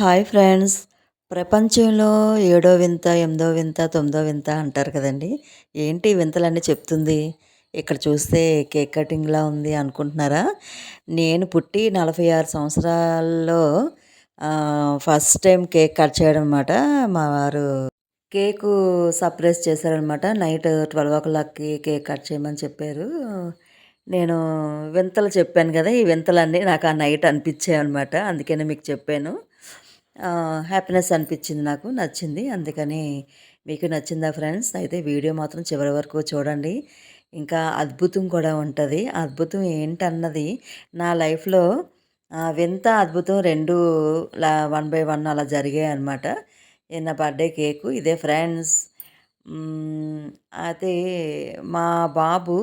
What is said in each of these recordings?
Hi friends. ప్రపంచంలో ఏడో వింత ఎనిమిదో వింత తొమ్మిదో వింత అంటారు కదండి. ఏంటి వింతలన్నీ చెప్తుంది? ఇక్కడ చూస్తే కేక్ కటింగ్లా ఉంది అనుకుంటున్నారా? నేను పుట్టి నలభై ఆరు సంవత్సరాల్లో ఫస్ట్ టైం కేక్ కట్ చేయడం అనమాట మా వారు కేకు సర్ప్రైజ్ చేశారనమాట నైట్ ట్వెల్వ్ ఓ క్లాక్కి కేక్ కట్ చేయమని చెప్పారు. నేను వింతలు చెప్పాను కదా ఈ వింతలన్నీ నాకు ఆ నైట్ అనిపించాయి అనమాట అందుకనే మీకు చెప్పాను. హ్యాపీనెస్ అనిపించింది నాకు నచ్చింది. అందుకని మీకు నచ్చిందా ఫ్రెండ్స్ అయితే వీడియో మాత్రం చివరి వరకు చూడండి. ఇంకా అద్భుతం కూడా ఉంటుంది. అద్భుతం ఏంటన్నది నా లైఫ్లో వింత అద్భుతం రెండు వన్ బై వన్ అలా జరిగాయి అనమాట నా బర్త్డే కేకు ఇదే ఫ్రెండ్స్ అయితే మా బాబు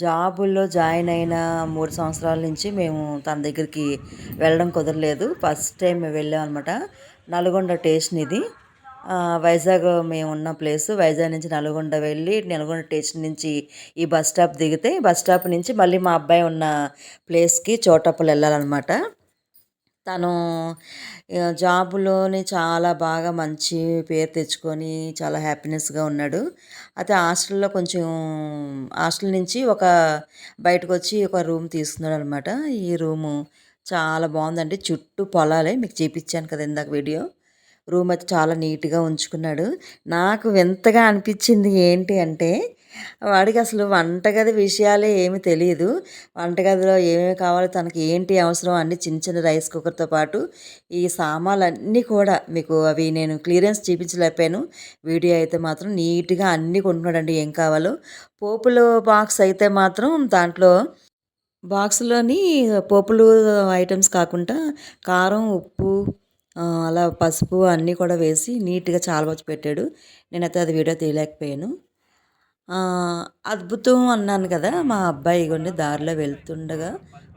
జాబుల్లో జాయిన్ అయిన మూడు సంవత్సరాల నుంచి మేము తన దగ్గరికి వెళ్ళడం కుదరలేదు. ఫస్ట్ టైం మేము వెళ్ళాం అనమాట నల్గొండ స్టేషన్ ఇది. వైజాగ్ మేము ఉన్న ప్లేస్. వైజాగ్ నుంచి నల్గొండ వెళ్ళి నల్గొండ స్టేషన్ నుంచి ఈ బస్ స్టాప్ దిగితే బస్ స్టాప్ నుంచి మళ్ళీ మా అబ్బాయి ఉన్న ప్లేస్కి చోటప్పలు వెళ్ళాలన్నమాట. తను జాబులోనే చాలా బాగా మంచి పేరు తెచ్చుకొని చాలా హ్యాపీనెస్గా ఉన్నాడు. అయితే హాస్టల్లో కొంచెం హాస్టల్ నుంచి ఒక బయటకు వచ్చి ఒక రూమ్ తీసుకున్నాడు అనమాట ఈ రూము చాలా బాగుందండి. చుట్టూ పొలాలే మీకు చూపించాను కదా ఇందాక వీడియో. రూమ్ అయితే చాలా నీట్గా ఉంచుకున్నాడు. నాకు వింతగా అనిపించింది ఏంటి అంటే వాడికి అసలు వంటగది విషయాలే ఏమి తెలియదు వంటగదిలో ఏమేమి కావాలో తనకి ఏంటి అవసరం అన్ని చిన్న చిన్న రైస్ కుక్కర్తో పాటు ఈ సామాన్లు అన్నీ కూడా మీకు అవి నేను క్లియరెన్స్ చూపించలేకపోయాను. వీడియో అయితే మాత్రం నీట్గా అన్నీ కొంటున్నాడండి ఏం కావాలో. పోపులు బాక్స్ అయితే మాత్రం దాంట్లో బాక్స్లోని పోపులు ఐటమ్స్ కాకుండా కారం ఉప్పు అలా పసుపు అన్నీ కూడా వేసి నీట్గా చాలా వచ్చి పెట్టాడు. నేనైతే అది వీడియో తీయలేకపోయాను. అద్భుతం అన్నాను కదా మా అబ్బాయి కొన్ని దారిలో వెళ్తుండగా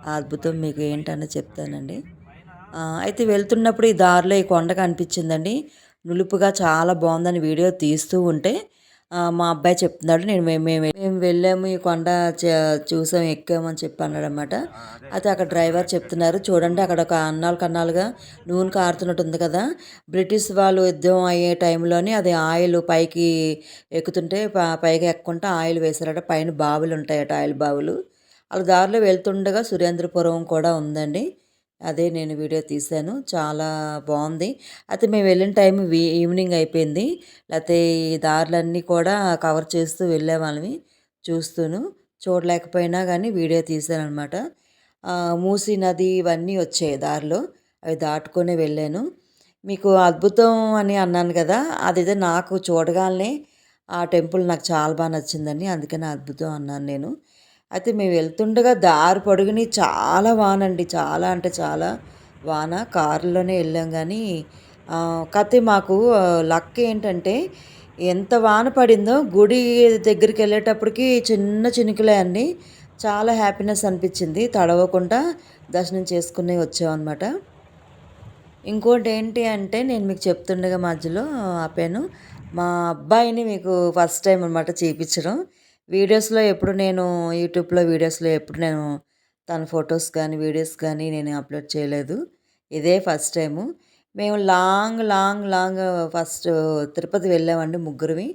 ఆ అద్భుతం మీకు ఏంటన్నా చెప్తానండి. అయితే వెళ్తున్నప్పుడు ఈ దారిలో ఈ కొండ కనిపించిందండి నులుపుగా చాలా బాగుందని వీడియో తీస్తూ ఉంటే మా అబ్బాయి చెప్తున్నాడు నేను మేము మేము వెళ్ళాము ఈ కొండ చూసాం ఎక్కామని చెప్పి అన్నాడు అనమాట అయితే అక్కడ డ్రైవర్ చెప్తున్నారు చూడండి అక్కడ ఒక అన్నాలు కన్నాలుగా నూనె కారుతున్నట్టు ఉంది కదా బ్రిటిష్ వాళ్ళు యుద్ధం అయ్యే టైంలోని అది ఆయిల్ పైకి ఎక్కుతుంటే పైకి ఎక్కుంటే ఆయిల్ వేశారట పైన బావులు ఉంటాయట ఆయిల్ బావులు. అలా దారిలో వెళ్తుండగా సురేంద్రపురం కూడా ఉందండి. అదే నేను వీడియో తీశాను. చాలా బాగుంది. అయితే మేము వెళ్ళిన టైం ఈవినింగ్ అయిపోయింది. లేకపోతే ఈ దారులన్నీ కూడా కవర్ చేస్తూ వెళ్ళేవాళ్ళమి చూస్తూను. చూడలేకపోయినా కానీ వీడియో తీశాను అనమాట మూసి నది ఇవన్నీ వచ్చాయి దారిలో. అవి దాటుకొని వెళ్ళాను. మీకు అద్భుతం అని అన్నాను కదా అదైతే నాకు చూడగానే ఆ టెంపుల్ నాకు చాలా బాగా నచ్చిందని అందుకని అద్భుతం అన్నాను నేను. అయితే మేము వెళ్తుండగా దారి పొడుగుని చాలా వాన అండి చాలా అంటే చాలా వాన. కారులోనే వెళ్ళాం కానీ కాకపోతే మాకు లక్ ఏంటంటే ఎంత వాన పడిందో గుడి దగ్గరికి వెళ్ళేటప్పటికి చిన్న చినుకులే అన్ని. చాలా హ్యాపీనెస్ అనిపించింది. తడవకుండా దర్శనం చేసుకుని వచ్చామన్నమాట ఇంకోటి ఏంటి అంటే నేను మీకు చెప్తుండగా మధ్యలో ఆపాను. మా అబ్బాయిని మీకు ఫస్ట్ టైం అనమాట చేయించడం వీడియోస్లో ఎప్పుడు నేను యూట్యూబ్లో వీడియోస్లో ఎప్పుడు నేను తన ఫొటోస్ కానీ వీడియోస్ కానీ నేను అప్లోడ్ చేయలేదు. ఇదే ఫస్ట్ టైము. మేము long long long first Tirupati వెళ్ళామండి ముగ్గురివి.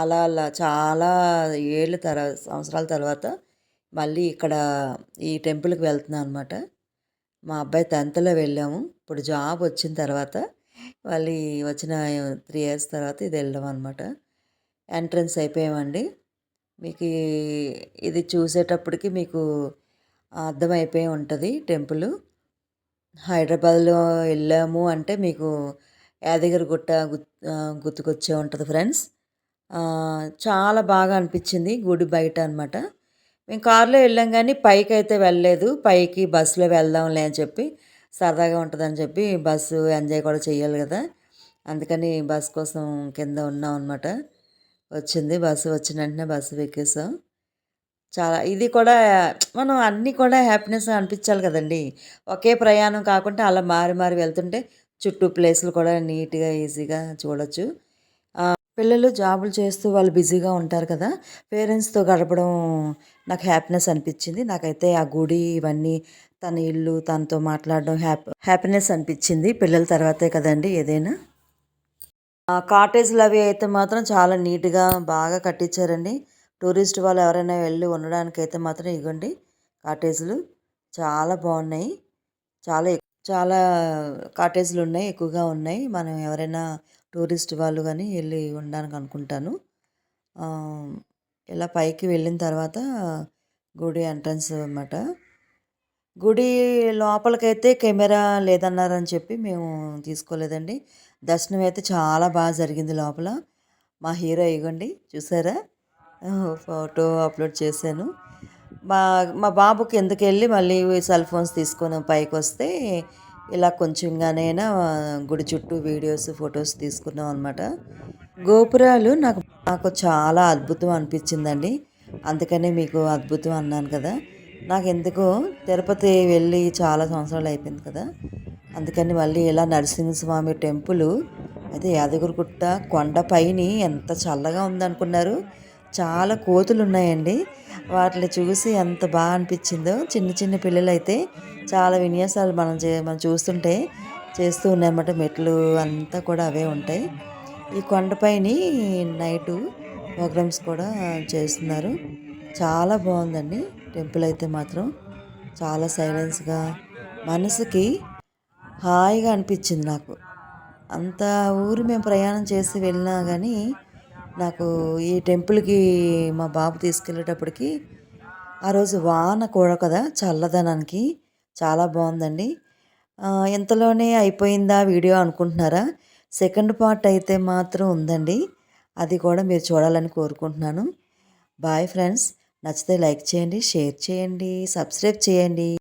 అలా అలా చాలా ఏళ్ళ తర్వాత సంవత్సరాల తర్వాత మళ్ళీ ఇక్కడ ఈ టెంపుల్కి వెళ్తున్నాం అనమాట మా అబ్బాయి టెన్త్లో వెళ్ళాము. ఇప్పుడు జాబ్ వచ్చిన తర్వాత మళ్ళీ వచ్చిన త్రీ ఇయర్స్ తర్వాత ఇది వెళ్ళాం అనమాట ఎంట్రన్స్ అయిపోయామండి. మీకు ఇది చూసేటప్పటికి మీకు అర్థమైపోయి ఉంటుంది టెంపుల్. హైదరాబాద్లో వెళ్ళాము అంటే మీకు యాదగిరి గుట్ట గుర్తుకొచ్చే ఉంటుంది ఫ్రెండ్స్. చాలా బాగా అనిపించింది గుడి బయట అనమాట మేము కారులో వెళ్ళాం కానీ పైకి అయితే వెళ్ళలేదు. పైకి బస్సులో వెళ్దాంలే అని చెప్పి సరదాగా ఉంటుందని చెప్పి బస్సు ఎంజాయ్ కూడా చేయాలి కదా. అందుకని బస్ కోసం కింద ఉన్నాం అనమాట వచ్చింది. బస్సు వచ్చిన వెంటనే బస్సు ఎక్కేసాం చాలా ఇది కూడా మనం అన్నీ కూడా హ్యాపీనెస్ అనిపించాలి కదండి. ఒకే ప్రయాణం కాకుండా అలా మారి మారి వెళ్తుంటే చుట్టూ ప్లేసులు కూడా నీట్గా ఈజీగా చూడొచ్చు. పిల్లలు జాబులు చేస్తూ వాళ్ళు బిజీగా ఉంటారు కదా. పేరెంట్స్తో గడపడం నాకు హ్యాపీనెస్ అనిపించింది. నాకైతే ఆ గుడి ఇవన్నీ తన ఇల్లు తనతో మాట్లాడడం హ్యాపీ హ్యాపీనెస్ అనిపించింది. పిల్లల తర్వాతే కదండి ఏదైనా. కాటేజ్లు అవి అయితే మాత్రం చాలా నీట్గా బాగా కట్టించారండి టూరిస్ట్ వాళ్ళు ఎవరైనా వెళ్ళి ఉండడానికి అయితే మాత్రం ఇవ్వండి కాటేజ్లు చాలా బాగున్నాయి చాలా చాలా కాటేజ్లు ఉన్నాయి ఎక్కువగా ఉన్నాయి. మనం ఎవరైనా టూరిస్ట్ వాళ్ళు కానీ వెళ్ళి ఉండడానికి అనుకుంటాను. ఇలా పైకి వెళ్ళిన తర్వాత గుడి ఎంట్రన్స్ అన్నమాట. గుడి లోపలికైతే కెమెరా లేదన్నారని చెప్పి మేము తీసుకోలేదండి. దర్శనం అయితే చాలా బాగా జరిగింది లోపల. మా హీరో ఇగోండి చూసారా? ఫోటో అప్లోడ్ చేశాను. మా మా బాబుకి ఎందుకు వెళ్ళి మళ్ళీ సెల్ ఫోన్స్ తీసుకొని పైకి వస్తే ఇలా కొంచెంగానైనా గుడి చుట్టూ వీడియోస్ ఫొటోస్ తీసుకున్నాం అనమాట గోపురాలు నాకు నాకు చాలా అద్భుతం అనిపించిందండి. అందుకనే మీకు అద్భుతం అన్నాను కదా. నాకు ఎందుకో తిరుపతి వెళ్ళి చాలా సంవత్సరాలు అయిపోయింది కదా. అందుకని మళ్ళీ ఇలా నరసింహస్వామి టెంపుల్ అయితే యాదగిరిగుట్ట కొండపైని ఎంత చల్లగా ఉందనుకున్నారు. చాలా కోతులు ఉన్నాయండి వాటిని చూసి ఎంత బాగా అనిపించిందో. చిన్న చిన్న పిల్లలు అయితే చాలా విన్యాసాలు మనం చే మనం చూస్తుంటే చేస్తూ ఉన్నాయన్నమాట. మెట్లు అంతా కూడా అవే ఉంటాయి. ఈ కొండపైన నైటు ప్రోగ్రామ్స్ కూడా చేస్తున్నారు. చాలా బాగుందండి టెంపుల్ అయితే మాత్రం. చాలా సైలెన్స్గా మనసుకి హాయిగా అనిపించింది నాకు. అంత ఊరు మేము ప్రయాణం చేసి వెళ్ళినా కానీ నాకు ఈ టెంపుల్కి మా బాబు తీసుకెళ్ళేటప్పటికి ఆ రోజు వాన కూడా కదా చల్లదనానికి చాలా బాగుందండి. ఎంతలోనే ఇంతలోనే అయిపోయిందా వీడియో అనుకుంటున్నారా? సెకండ్ పార్ట్ అయితే మాత్రం ఉందండి. అది కూడా మీరు చూడాలని కోరుకుంటున్నాను. బాయ్ ఫ్రెండ్స్ నచ్చితే లైక్ చేయండి షేర్ చేయండి సబ్స్క్రైబ్ చేయండి.